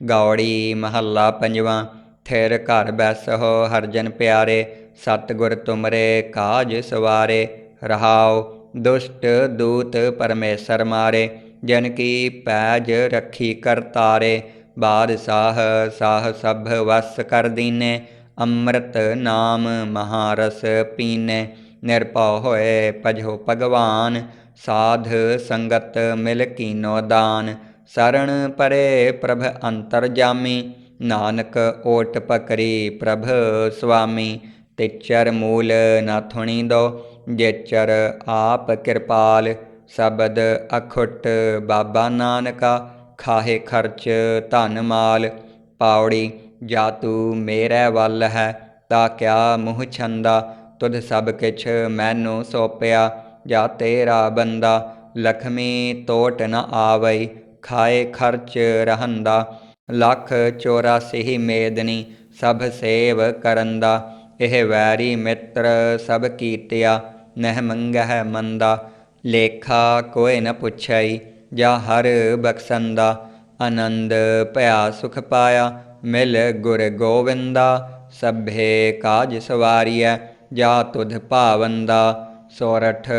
ਗੌੜੀ ਮਹੱਲਾ ਪੰਜਵਾਂ, ਥਿਰ ਘਰ ਬੈਸਹੁ ਹਰਜਨ ਪਿਆਰੇ, ਸਤਿਗੁਰ ਤੁਮਰੇ ਕਾਜ ਸਵਾਰੇ, ਰਹਾਉ ਦੁਸ਼ਟ ਦੂਤ ਪਰਮੇਸ਼ਰ ਮਾਰੇ, ਜਨ ਕੀ ਪੈਜ ਰੱਖੀ ਕਰਤਾਰੇ ਬਾਦਸ਼ਾਹ ਸਾਹ ਸਭ ਵਸ ਕਰ ਦੀਨੇ, ਅੰਮ੍ਰਿਤ ਨਾਮ ਮਹਾਰਸ ਪੀਨੇ, ਨਿਰਭਉ ਹੋਏ ਭਜੋ ਭਗਵਾਨ, ਸਾਧ ਸੰਗਤ ਮਿਲ ਕੀਨੋ ਦਾਨ। ਸਰਣ ਪਰੇ ਪ੍ਰਭ ਅੰਤਰ ਜਾਮੀ ਨਾਨਕ ਓਟ ਪਕਰੀ ਪ੍ਰਭ ਸੁਆਮੀ, ਤਿਚਰ ਮੂਲ ਨਾ ਥੁਣੀ ਦੋ ਜੇਚਰ ਆਪ ਕਿਰਪਾਲ, ਸਬਦ ਅਖੁੱਟ ਬਾਬਾ ਨਾਨਕਾ, ਖਾਹੇ ਖਰਚ ਧਨ ਮਾਲ, ਪਾਉੜੀ ਜਾ ਤੂੰ ਮੇਰੇ ਵੱਲ ਹੈ, ਤਾ ਕਿਆ ਮੂੰਹ ਛੰਦਾ, ਤੁਧ ਸਭ ਕਿਛ ਮੈਨੂੰ ਸੋਪਿਆ, ਜਾ ਤੇਰਾ ਬੰਦਾ, ਲਖਮੀ ਤੋਟ ਨ ਆਵਈ ਖਾਏ ਖਰਚ ਰਹੰਦਾ, ਲੱਖ 84 ਮੇਦਨੀ ਸਭ ਸੇਵ ਕਰਨ ਦਾ ਇਹ ਵੈਰੀ ਮਿੱਤਰ ਸਭ ਕੀਤਿਆ, ਨਹਿ ਮੰਗਹਿ ਮੰਦਾ, ਲੇਖਾ ਕੋਇ ਨ ਪੁੱਛਈ, ਜਾ ਹਰ ਬਖਸ਼ੰਦਾ, ਆਨੰਦ ਭਇਆ ਸੁਖ ਪਾਇਆ, ਮਿਲ ਗੁਰ ਗੋਵਿੰਦਾ, ਸਭੇ ਕਾਜ ਸਵਾਰੀਐ, ਜਾ ਤੁਧ ਭਾਵੰਦਾ, ਸੋਰਠ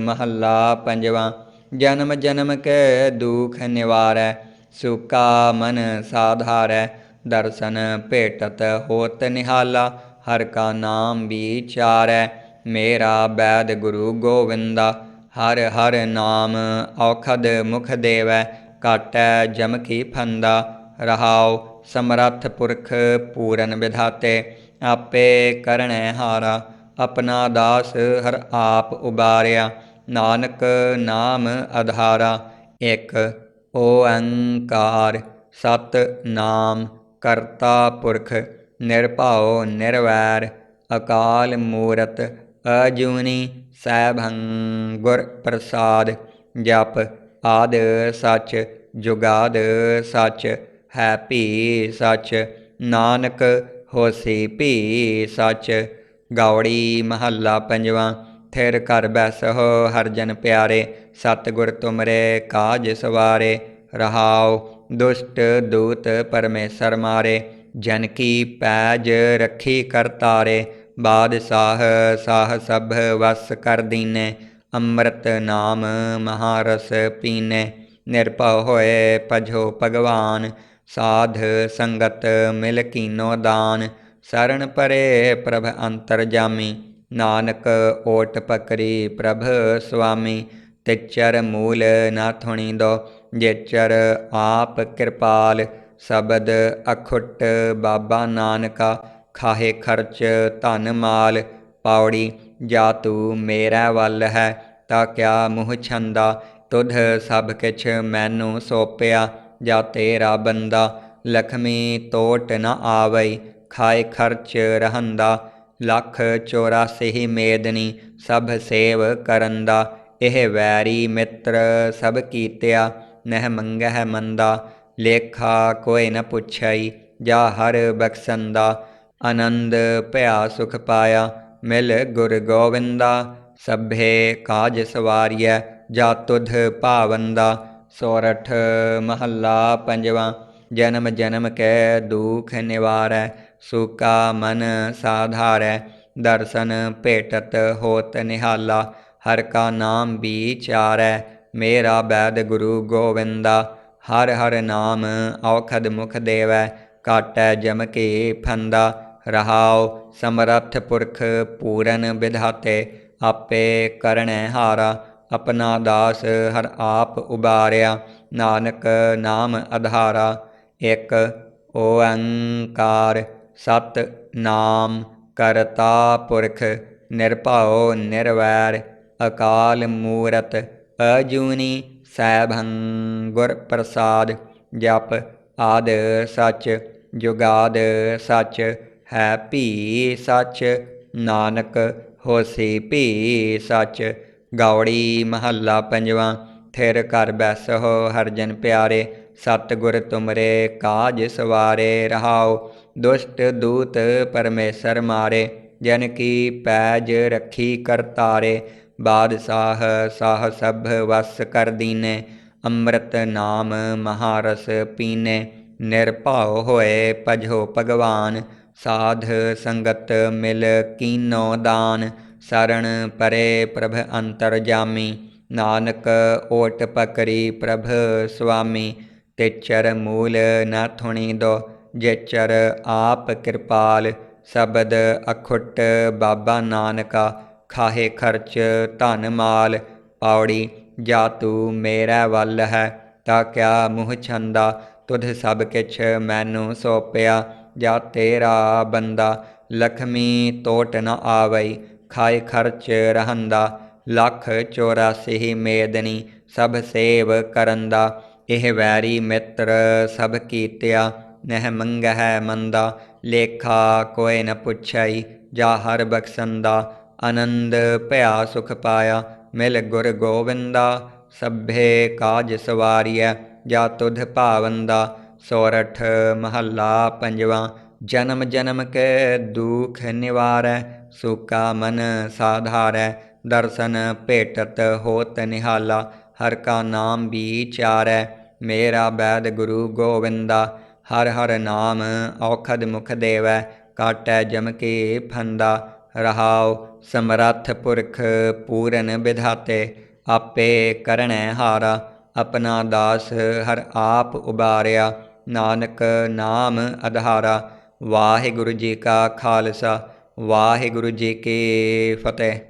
ਮਹੱਲਾ ਪੰਜਵਾਂ। ਜਨਮ ਜਨਮ ਕੈ ਦੁਖ ਨਿਵਾਰੈ, ਸੁਕਾ ਮਨ ਸਾਧਾਰੈ, ਦਰਸ਼ਨ ਭੇਟਤ ਹੋਤ ਨਿਹਾਲਾ, ਹਰ ਕਾ ਨਾਮ ਵਿਚਾਰੈ, ਮੇਰਾ ਬੈਦ ਗੁਰੂ ਗੋਵਿੰਦਾ, ਹਰ ਹਰ ਨਾਮ ਔਖਦ ਮੁਖ ਦੇਵੈ ਕਾਟੈ ਜਮ ਕੀ ਫੰਦਾ, ਰਹਾਉ ਸਮਰੱਥ ਪੁਰਖ ਪੂਰਨ ਵਿਧਾਤੇ, ਆਪੇ ਕਰਣੈ ਹਾਰਾ, ਆਪਣਾ ਦਾਸ ਹਰ ਆਪ ਉਬਾਰਿਆ। ਨਾਨਕ ਨਾਮ ਆਧਾਰਾ ਇੱਕ ਓੰਕਾਰ, ਸਤ ਨਾਮ ਕਰਤਾ ਪੁਰਖ, ਨਿਰਭਉ, ਨਿਰਵੈਰ, ਅਕਾਲ ਮੂਰਤ, ਅਜੂਨੀ ਸੈਭੰ ਗੁਰ ਪ੍ਰਸਾਦ, ਜਪ ਆਦ ਸੱਚ, ਜੁਗਾਦ ਸੱਚ ਹੈ ਭੀ ਸੱਚ, ਨਾਨਕ ਹੋਸੀ ਭੀ ਸੱਚ, ਗੌੜੀ ਮਹੱਲਾ ਪੰਜਵਾਂ ਥਿਰ ਘਰ ਬੈਸਹੁ ਹਰਜਨ ਪਿਆਰੇ, ਸਤਿਗੁਰ ਤੁਮਰੇ, ਕਾਜ ਸਵਾਰੇ, ਰਹਾਉ, ਦੁਸ਼ਟ ਦੂਤ ਪਰਮੇਸ਼ਰ ਮਾਰੇ, ਜਨ ਕੀ ਪੈਜ ਰੱਖੀ ਕਰਤਾਰੇ ਬਾਦਸ਼ਾਹ ਸਾਹ ਸਭ ਵਸ ਕਰ ਦੀਨੇ, ਅੰਮ੍ਰਿਤ ਨਾਮ ਮਹਾਰਸ ਪੀਨੇ, ਨਿਰਭਉ ਹੋਏ ਭਜੋ ਭਗਵਾਨ, ਸਾਧ ਸੰਗਤ ਮਿਲ ਕੀਨੋ ਦਾਨ ਸਰਣ ਪਰੇ ਪ੍ਰਭ ਅੰਤਰ ਜਾਮੀ ਨਾਨਕ ਓਟ ਪਕਰੀ ਪ੍ਰਭ ਸੁਆਮੀ, ਤਿਚਰ ਮੂਲ ਨਾ ਥੁਣੀ ਦੋ ਜੇਚਰ ਆਪ ਕਿਰਪਾਲ, ਸਬਦ ਅਖੁੱਟ ਬਾਬਾ ਨਾਨਕਾ, ਖਾਹੇ ਖਰਚ ਧਨ ਮਾਲ ਪਾਉੜੀ ਜਾ ਤੂੰ ਮੇਰਾ ਵੱਲ ਹੈ, ਤਾਂ ਕਿਆ ਮੂੰਹ ਛੰਦਾ, ਤੁਧ ਸਭ ਕਿਛ ਮੈਨੂੰ ਸੋਪਿਆ, ਜਾ ਤੇਰਾ ਬੰਦਾ, ਲਖਮੀ ਤੋਟ ਨ ਆਵਈ, ਖਾਏ ਖਰਚ ਰਹੰਦਾ ਲੱਖ 84 ਮੇਦਨੀ ਸਭ ਸੇਵ ਕਰਨ ਦਾ, ਇਹ ਵੈਰੀ ਮਿੱਤਰ ਸਭ ਕੀਤਿਆ, ਨਹਿ ਮੰਗਹਿ ਮੰਦਾ, ਲੇਖਾ ਕੋਈ ਨ ਪੁੱਛਈ, ਜਾ ਹਰ ਬਖਸਨ ਦਾ, ਆਨੰਦ ਭਇਆ ਸੁਖ ਪਾਇਆ, ਮਿਲ ਗੁਰ ਗੋਵਿੰਦਾ, ਸਭੇ ਕਾਜ ਸਵਾਰੀਐ, ਜਾ ਤੁਧ ਭਾਵੰਦਾ ਸੋਰਠ ਮਹੱਲਾ ਪੰਜਵਾਂ, ਜਨਮ ਜਨਮ ਕੈ ਦੁਖ ਨਿਵਾਰੈ ਸੁਕਾ ਮਨ ਸਾਧਾਰੈ, ਦਰਸ਼ਨ ਭੇਟਤ ਹੋਤ ਨਿਹਾਲਾ। ਹਰ ਕਾ ਨਾਮ ਵਿਚਾਰੈ, ਮੇਰਾ ਬੈਦ ਗੁਰੂ ਗੋਵਿੰਦਾ। ਹਰ ਹਰ ਨਾਮ ਔਖਦ ਮੁਖ ਦੇਵੈ, ਕਾਟੈ ਜਮ ਕੇ ਫੰਦਾ। ਰਹਾਉ ਸਮਰੱਥ ਪੁਰਖ ਪੂਰਨ ਵਿਧਾਤੇ, ਆਪੇ ਕਰਣੈ ਹਾਰਾ। ਆਪਣਾ ਦਾਸ ਹਰ ਆਪ ਉਬਾਰਿਆ, ਨਾਨਕ ਨਾਮ ਅਧਾਰਾ। ਇੱਕ ਓੰਕਾਰ ਸਤ ਨਾਮ ਕਰਤਾ ਪੁਰਖ ਨਿਰਭਉ ਨਿਰਵੈਰ ਅਕਾਲ ਮੂਰਤ ਅਜੂਨੀ ਸੈਭੰ ਗੁਰ ਪ੍ਰਸਾਦ ਜਪ ਆਦ ਸੱਚ ਜੁਗਾਦ ਸੱਚ ਹੈ ਭੀ ਸੱਚ ਨਾਨਕ ਹੋਸੀ ਭੀ ਸੱਚ ਗੌੜੀ ਮਹੱਲਾ ਪੰਜਵਾਂ, ਥਿਰ ਘਰ ਬੈਸਹੁ ਹਰਜਨ ਪਿਆਰੇ। ਸਤਿਗੁਰ ਤੁਮਰੇ ਕਾਜ ਸਵਾਰੇ ਰਹਾਓ ਦੁਸ਼ਟ ਦੂਤ ਪਰਮੇਸ਼ਰ ਮਾਰੇ ਜਨ ਕੀ ਪੈਜ ਰੱਖੀ ਕਰਤਾਰੇ ਬਾਦਸ਼ਾਹ ਸਾਹ ਸਭ ਵਸ ਕਰ ਦੀਨੇ ਅੰਮ੍ਰਿਤ ਨਾਮ ਮਹਾਰਸ ਪੀਨੇ ਨਿਰਭਉ ਹੋਏ ਭਜੋ ਭਗਵਾਨ ਸਾਧ ਸੰਗਤ ਮਿਲ ਕੀਨੋ ਦਾਨ ਸਰਣ ਪਰੇ ਪ੍ਰਭ ਅੰਤਰ ਜਾਮੀ ਨਾਨਕ ਓਟ ਪਕਰੀ ਪ੍ਰਭ ਸੁਆਮੀ ਤੇਚਰ ਮੂਲ ਨ ਥੁਣੀ ਦੋ ਜੇਚਰ ਆਪ ਕਿਰਪਾਲ, ਸ਼ਬਦ ਅਖੁੱਟ ਬਾਬਾ ਨਾਨਕਾ, ਖਾਹੇ ਖਰਚ ਧਨ ਮਾਲ, ਪੌੜੀ, ਜਾ ਤੂੰ ਮੇਰਾ ਵੱਲ ਹੈ, ਤਾਂ ਕਿਆ ਮੂੰਹ ਛੰਦਾ, ਤੁਧ ਸਭ ਕਿਛ ਮੈਨੂੰ ਸੋਪਿਆ, ਜਾ ਤੇਰਾ ਬੰਦਾ, ਲਖਮੀ ਤੋਟ ਨ ਆਵਈ ਖਾਏ ਖਰਚ ਰਹੰਦਾ, ਲੱਖ 84 ਮੇਦਨੀ, ਸਭ ਸੇਵ ਕਰਨ ਦਾ ਇਹ ਵੈਰੀ ਮਿੱਤਰ ਸਭ ਕੀਤਿਆ, ਨਹਿ ਮੰਗਹਿ ਮੰਦਾ, ਲੇਖਾ ਕੋਇ ਨ ਪੁੱਛਈ, ਜਾ ਹਰ ਬਖਸ਼ੰਦਾ, ਆਨੰਦ ਭਇਆ ਸੁਖ ਪਾਇਆ, ਮਿਲ ਗੁਰ ਗੋਵਿੰਦਾ, ਸਭੇ ਕਾਜ ਸਵਾਰੀਐ, ਜਾ ਤੁਧ ਭਾਵੰਦਾ, ਸੋਰਠ ਮਹੱਲਾ ਪੰਜਵਾ, ਜਨਮ ਜਨਮ ਕੇ ਦੁਖ ਨਿਵਾਰੈ, ਸੁਕਾ ਮਨ ਸਾਧਾਰੈ, ਦਰਸ਼ਨ ਭੇਟਤ ਹੋਤ ਨਿਹਾਲਾ, ਹਰ ਕਾ ਨਾਮ ਵਿਚਾਰੈ ਮੇਰਾ ਬੈਦ ਗੁਰੂ ਗੋਵਿੰਦਾ, ਹਰ ਹਰ ਨਾਮ ਔਖਦ ਮੁਖ ਦੇਵੈ, ਕਾਟੈ ਜਮ ਕੇ ਫੰਦਾ, ਰਹਾਉ ਸਮਰੱਥ ਪੁਰਖ ਪੂਰਨ ਵਿਧਾਤੇ, ਆਪੇ ਕਰਣੈ ਹਾਰਾ, ਆਪਣਾ ਦਾਸ ਹਰ ਆਪ ਉਬਾਰਿਆ, ਨਾਨਕ ਨਾਮ ਅਧਾਰਾ, ਵਾਹਿਗੁਰੂ ਜੀ ਕਾ ਖਾਲਸਾ, ਵਾਹਿਗੁਰੂ ਜੀ ਕੀ ਫਤਿਹ।